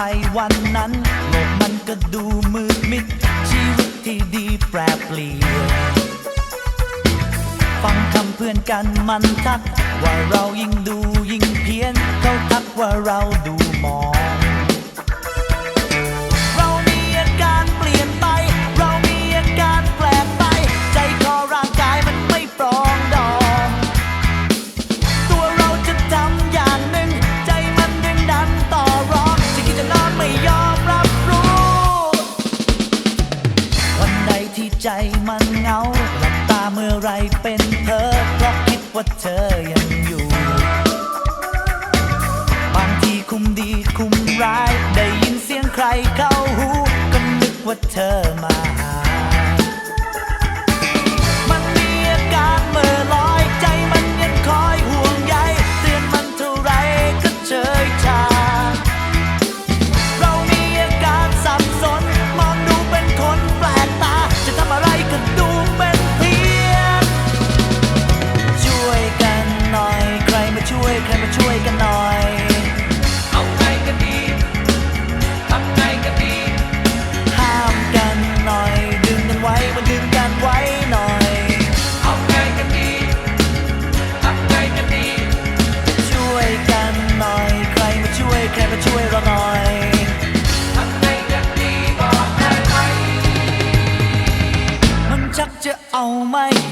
ไปวันนั้นโลกมันก็ดูมืดมิด ชีวิตที่ดีแปรเปลี่ยนฟังคำเพื่อนกันมันทัก ว่าเรายิ่งดูยิ่งเพี้ยน เขาทักว่าเราดูหมอ ใจมันเหงาหลับตาเมื่อไรเป็นเธอเพราะคิดว่าเธอยังอยู่ บางทีคุมดีคุมร้าย ได้ยินเสียงใครเข้าหู ก็นึกว่าเธอ mãe.